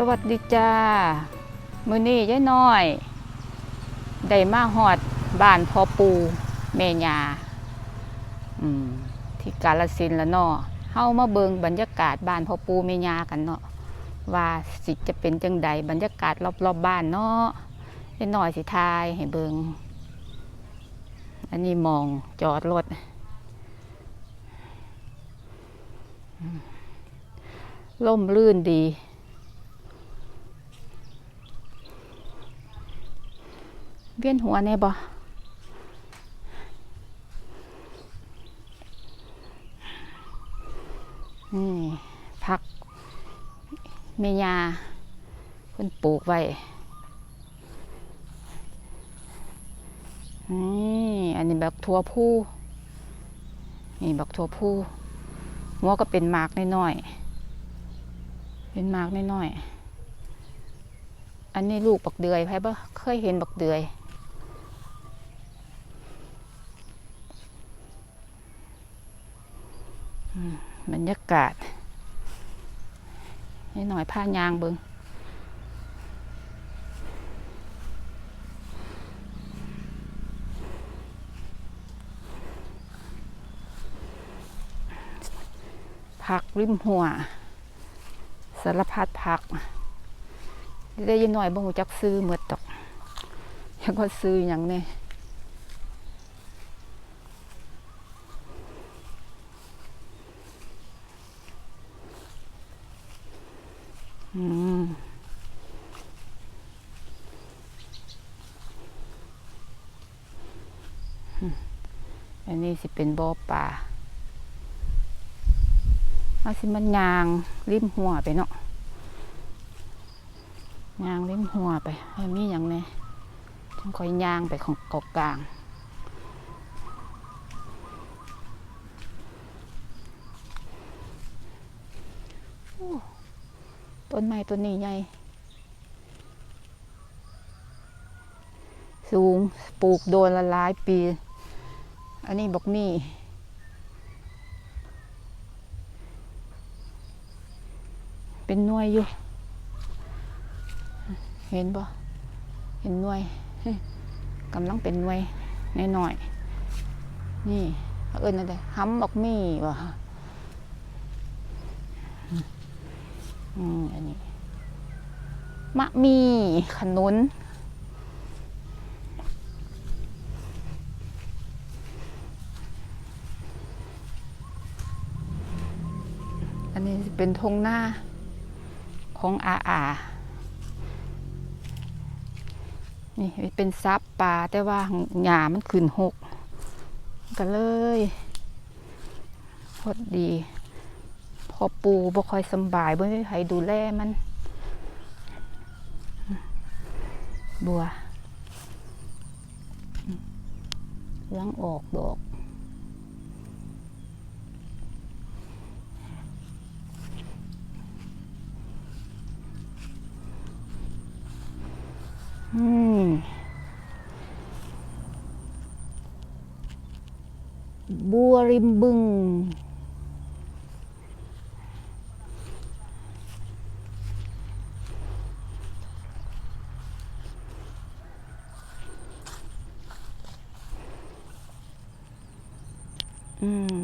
สวัสดีจ้า มือนี้ยายน้อย ได้มาหอดบ้านพ่อปูแม่ยาอืมที่กาลสินละเนาะเฮามาเบิงบรรยากาศบ้านพ่อปูแม่ยากันเนาะว่าสิจะเป็นจังใดบรรยากาศรอบๆบบ้านเนาะยายน้อยสิทายให้เบิงอันนี้มองจอดรถล่มลื่นดี เวียนหัวแน่บ่นี่ผักเมยาเพิ่นปลูกไว้นี่อันนี้แบบทั่วผู้นี่บักทั่วผู้หัวก็เป็นหมากน้อยๆเป็นหมากน้อยๆอันนี้ลูกบักเดือยไพ่บ่เคยเห็นบักเดือย บ รยากาศให้หน่อยผ้ายางเบิงผักริมหัวสารพัดผักได้ยินหน่อยบ่หูจักซื้อเมือดตอกยังก็ซื้ออย่างนี้ อืมอันนี้สิเป็นบ่อปลาเอาสิมันยางริมหัวไปเนาะยางริมหัวไปมีอย่างนี้จังคอยยางไปของเกาะกลาง ต้นไม้ต้นนี้ใหญ่ สูงปลูกโดนละหลายปี อันนี้บอกนี่เป็นน่วยอยู่ เห็นบ่เห็นน่วยกำลังเป็นน่วยน้อยๆนี่เอิ้นอะไรห้ำบอกมี่บ่ อืมอันนี้ มะมีขนุน อันนี้เป็นทงหน้าของอาอานี่เป็นซับปลาแต่ว่าหญ้ามันขึ้นหกก็เลยพอดี อปูบ่ค่อยสบายบ่มีใครดูแลมัน บัวล้างออกดอกอืมบัวริมบึง อืม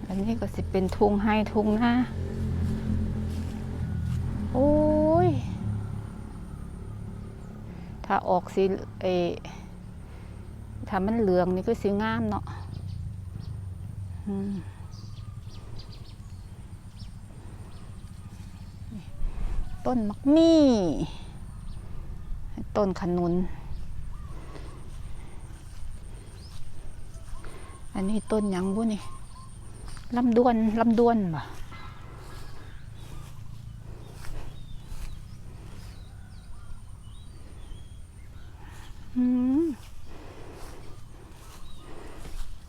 อั นนี้ก็สิเป็นทุงให้ทุงหน้าโอ้ย ถ้าออกสีเอถ้ามันเหลืองนี่ก็สีงามเนาะต้นมักมี่ ต้นขนุน อันนี้ต้นยังบุนี่ ลำดวนลำดวนบ่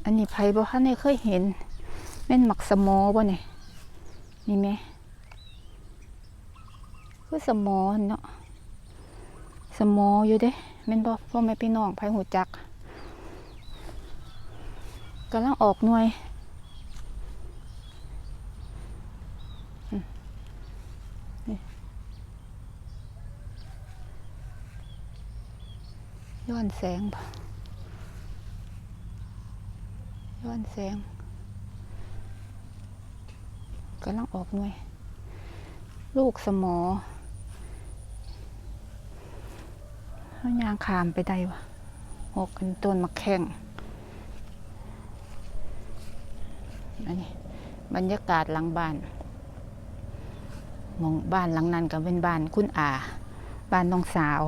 อันนี้ไผบ่คะเนี่ยเคยเห็นแม่นหมักสมอบ่เนี่ยนี่ไหมคือสมอเนาะสมออยู่เด้แม่นบ่พ่อแม่พี่น้องไผหูจักกำลังออกหน่วย ย้อนแสงปะย้อนแสงกำลังออกหน่วย ลูกสมอเขายางขามไปได้วะหกกันต้นมะแข้งอันนี้บรรยากาศหลังบ้านมองบ้านหลังนั้นก็เป็นบ้านคุณอา บ้านน้องสาว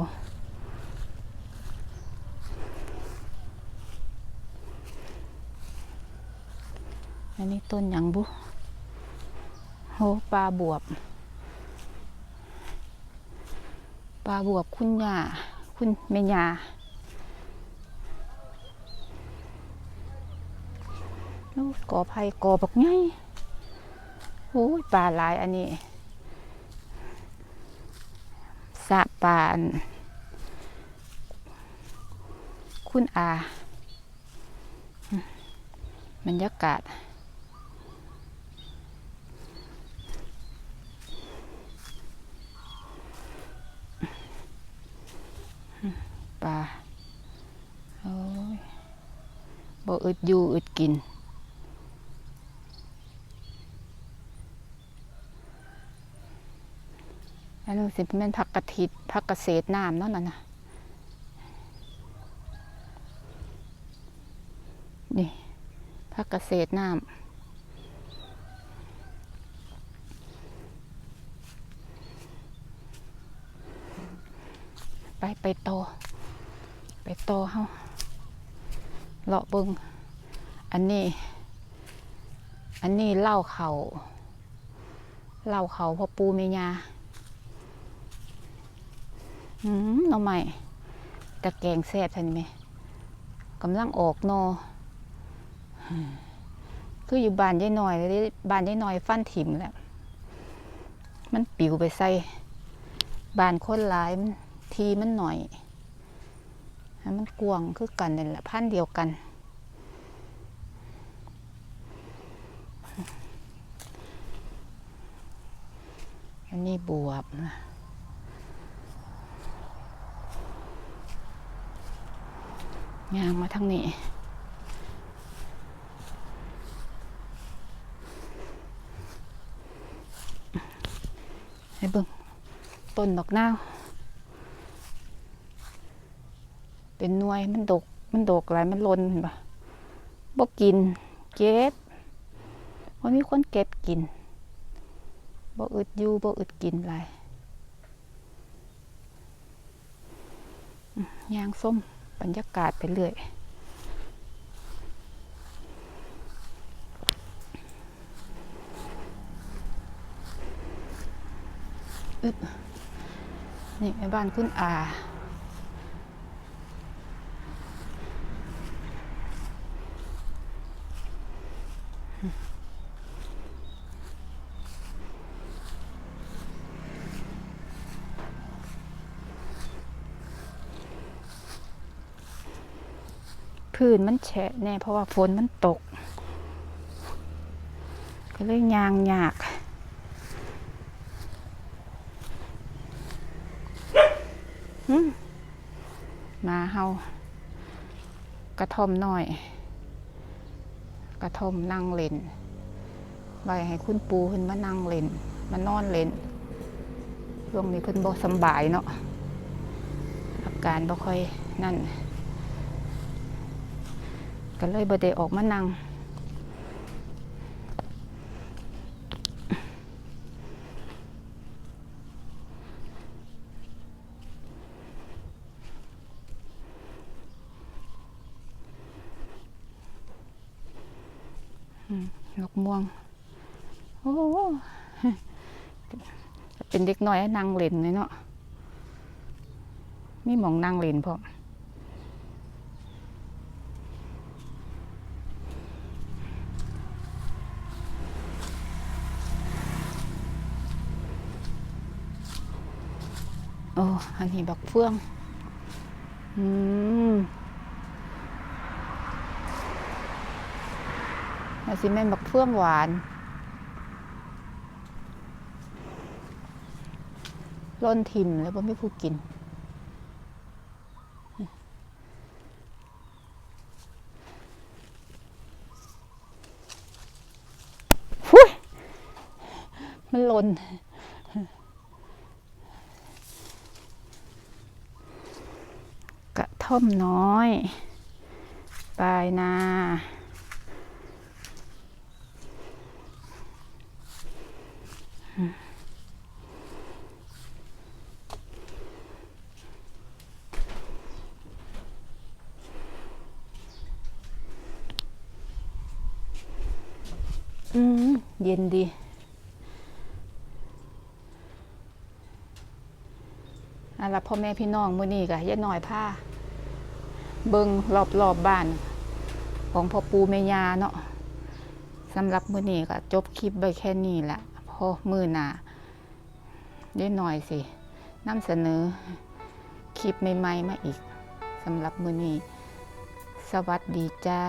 อันนี้ต้นหยังบุโหปลาบวบ ปลาบวบคุณยาคุณแม่ย่าโอ้กอไผ่กอบักไงโอ้ยปลาหลายอันนี้สะปานคุณอามบรรยากาศาโอ้ยบ่อึดอยู่อึดกิน อันนู้สิเป็นผักกระถิดผักกระเศษน้ำเนั่นน่ะนะนี่ผักกระเศษน้ำไปไปโต ไปโตอเฮาเลาะเบิงอันนี้ อันนี้เล่าเขาเล่าเขาพ่อปูเมียาอืมหน่อใหม่ตะแกงแซ่บทันไหมกำลังออกนอคืออยู่บ้านยายหน่อยเลยบ้านยายหน่อยฟันถิ่มแหล้วมันปิวไปใส่บ้านคนหลายทีมันหน่อย ให้มันกวงคือกันนี่แหละพันเดียวกัน อันนี้บวบนะยางมาทางนี้ให้เบิ่งต้นดอกนาว เป็นน่วยมันดก มันดกหลายมันลนเห็นปะบ่กิน เก็บว่ามีคนเก็บกินบ่อึดอยู่บ่อึดกินหลายยางส้มบรรยากาศไปเรื่อยอึบนี่แม่บ้านคุณอา พื้นมันแฉะแน่เพราะว่าฝนมันตก ก็เลยยางยากมาเฮากระท่อมน้อย กระท่อมนั่งเล่นไว้ให้คุณปูเพิ่นมานั่งเล่นมานอนเล่นช่วงนี้เพิ่นบ่สบายเนาะอาการบ่ค่อยนั่น ก็เลยบ่ได้ออกมานั่งอืมนกม่วง โอ้โหเป็นเด็กน้อยนั่งเล่นเลยเนาะ มีหมองนั่งเล่นพร้อม โอ้อันนี้บักเฟืองอืมมาสิแม่นบักเฟื่องหวานล้นทิมแล้วบ่มีผู้กินฟุยมันหล่น กระ ท่อมน้อย ปลายนา อืม เย็นดีอะละพ่อแม่พี่น้องมื้อนี้ก็ยายน้อยผ้า เบิ่งรอบๆบบ้าน ของพ่อปูแม่ยาเนาะสำหรับมื้อนี้ก็จบคลิปไปแค่นี้แหละพอมือหน้ายายน้อยสินำเสนอคลิปใหม่ๆมาอีกสำหรับมื้อนี้ สวัสดีจ้า